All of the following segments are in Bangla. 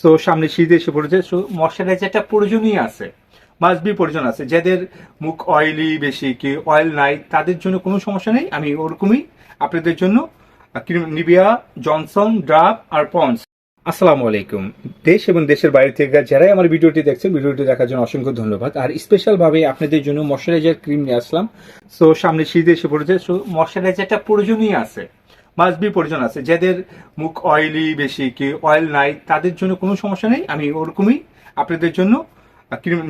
সো সামনে শীত এসে পড়েছে, সো ময়শ্চারাইজারটা প্রয়োজনই আছে মাস্ট বি প্রয়োজন আছে। যাদের মুখ অয়েলি বেশি কি অয়েল নাই, তাদের জন্য কোনো সমস্যা নেই। আমি ওরকমই আপনাদের জন্য নিবিয়া জনসন ড্রাব আর পন্স আসসালামু আলাইকুম। দেশ এবং দেশের বাইরে থেকে যারাই আমার ভিডিওটি দেখছেন, ভিডিওটি দেখার জন্য অসংখ্য ধন্যবাদ। আর স্পেশাল ভাবে আপনাদের জন্য ময়শ্চারাইজার ক্রিম নিয়ে আসলাম। সো সামনে শীত এসে পড়েছে, সো ময়শ্চারাইজারটা প্রয়োজনই আছে। মাস্ট বি প্রয়োজন আছে। যাদের মুখ অয়েলি বেশি কি অয়েল নাই, তাদের জন্য কোনো সমস্যা নেই। আমি ওরকমই আপনাদের জন্য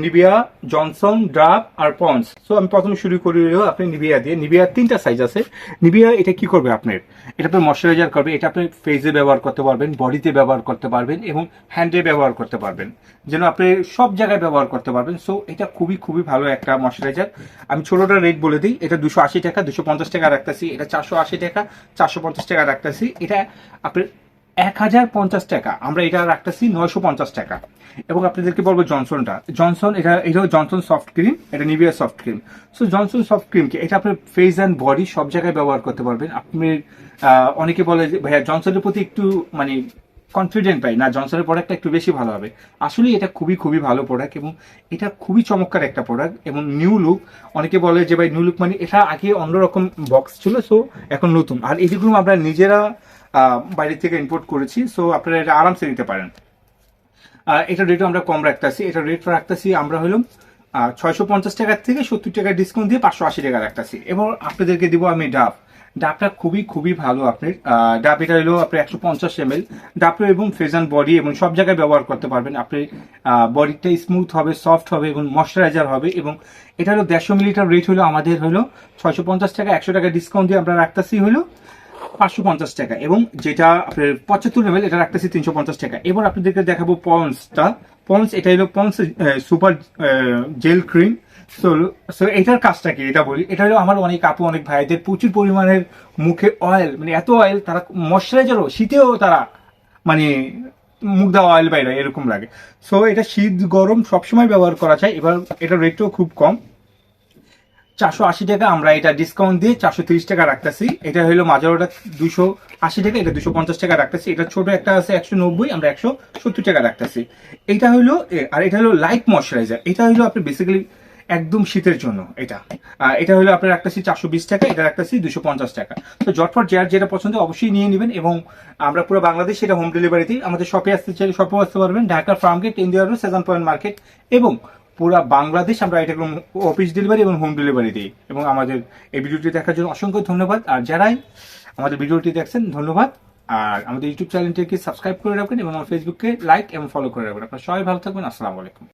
নিবিয়া জনসন ড্রাব আর পন্স সো আমি প্রথমে শুরু করি আপনি নিবিয়া দিয়ে। নিবিয়ার তিনটা সাইজ আছে। নিবিয়া এটা কি করবে আপনার? এটা আপনি ময়শ্চারাইজার করবে। এটা আপনি ফেসে ব্যবহার করতে পারবেন বডিতে ব্যবহার করতে পারবেন এবং হ্যান্ডে ব্যবহার করতে পারবেন। যেন আপনি সব জায়গায় ব্যবহার করতে পারবেন। সো এটা খুবই খুবই ভালো একটা ময়শ্চারাইজার আমি ছোটটা রেট বলে দিই। এটা দুশো আশি টাকা, দুশো পঞ্চাশ টাকা রাখতেছি। এটা চারশো আশি টাকা, চারশো পঞ্চাশ টাকা রাখতেছি। এটা আপনার এক হাজার পঞ্চাশ টাকা। আমরা এটা রাখতেছি নয়শো পঞ্চাশ টাকা। এবং আপনাদেরকে বলব জনসনটা। জনসন, এটা এটা জনসন সফট ক্রিম এটা Nivea soft cream so Johnson soft cream কি, এটা আপনার ফেস অ্যান্ড বডি সব জায়গায় ব্যবহার করতে পারবেন। আপনি অনেকে বলে যে, ভাইয়া জনসনের প্রতি একটু মানে কনফিডেন্ট পাই। না, জনসনের প্রোডাক্টটা একটু বেশি ভালো হবে। আসলে এটা খুবই খুবই ভালো প্রোডাক্ট এবং এটা খুবই চমৎকার একটা প্রোডাক্ট এবং নিউ লুক অনেকে বলে যে, ভাই নিউ লুক মানে এটা আগে অন্যরকম বক্স ছিল সো এখন নতুন। আর এইগুলো আমরা নিজেরা বাইরে থেকে ইম্পোর্ট করেছি সো আপনারা এটা আরামসে নিতে পারেন। এটা রেটও আমরা কম রাখতেছি। এটা রেট রাখতেছি আমরা হলাম ছয়শো পঞ্চাশ টাকার থেকে সত্তর টাকা ডিসকাউন্ট দিয়ে পাঁচশো আশি টাকা রাখতেছি। এবং আপনাদেরকে দিব আমি ডাব। ডাবটা খুবই খুবই ভালো আপনার ডাব এটা হলো আপনার একশো পঞ্চাশ এম এল ডাবটা এবং ফেজান বডি এবং সব জায়গায় ব্যবহার করতে পারবেন। আপনি বডিটা স্মুথ হবে সফট হবে এবং ময়শ্চারাইজার হবে এবং এটা হলো দেড়শো মিলিটার রেট হলো আমাদের হলো ছয়শো পঞ্চাশ টাকা, একশো টাকা ডিসকাউন্ট দিয়ে আমরা রাখতেছি হলো পাঁচশো পঞ্চাশ টাকা এবং যেটা আপনার পঁচাত্তর এম এটা রাখতেছি তিনশো পঞ্চাশ টাকা। এবার আপনাদেরকে দেখাবো পন্সটা। পন্স, এটা হলো Pond's super gel cream so এটার কাজটা কি? এটা বলি। এটা হলো আমার অনেক আপু, অনেক ভাইদের প্রচুর পরিমাণের মুখে অয়েল মানে এত অয়েল তারা ময়শ্চারাইজারও শীতেও তারা মানে মুখ দেওয়া অয়েল বাইরে এরকম লাগে। সো এটা শীত গরম সবসময় ব্যবহার করা যায়। এবার এটার রেটও খুব কম। চারশো আশি টাকা আমরা এটা ডিসকাউন্ট দিয়ে চারশো তিরিশ টাকা রাখতেছি। এটা হলো মাজারোটা দুশো আশি টাকা, এটা দুশো পঞ্চাশ টাকা রাখতেছি। এটা ছোট একটা আছে একশো নব্বই, আমরা একশো সত্তর টাকা রাখতেছি। এটা হলো আর এটা হলো লাইট ময়শ্চারাইজার এটা হলো আপনি বেসিক্যালি একদম শীতের জন্য এটা। এটা হলো আপনার রাখতেছি চারশো বিশ টাকা এটা রাখতেছি দুশো পঞ্চাশ টাকা। তো জটফট যার যেটা পছন্দ অবশ্যই নিয়ে নেবেন এবং আমরা পুরো বাংলাদেশ সেটা হোম ডেলিভারিতেই আমাদের শপে আসতে চাই শপেও আসতে পারবেন। Dhaka Farmgate India road seven point market এবং পুরো বাংলাদেশ আমরা এটা অফিস ডেলিভারি এবং হোম ডেলিভারি দিই এবং আমাদের এই ভিডিওটি দেখার জন্য অসংখ্য ধন্যবাদ। আর যারাই আমাদের ভিডিওটি দেখছেন, ধন্যবাদ। আর আমাদের ইউটিউব চ্যানেলটিকে সাবস্ক্রাইব করে রাখবেন এবং আমার ফেসবুককে লাইক এবং ফলো করে রাখবেন। আপনারা সবাই ভালো থাকবেন। আসসালামু আলাইকুম।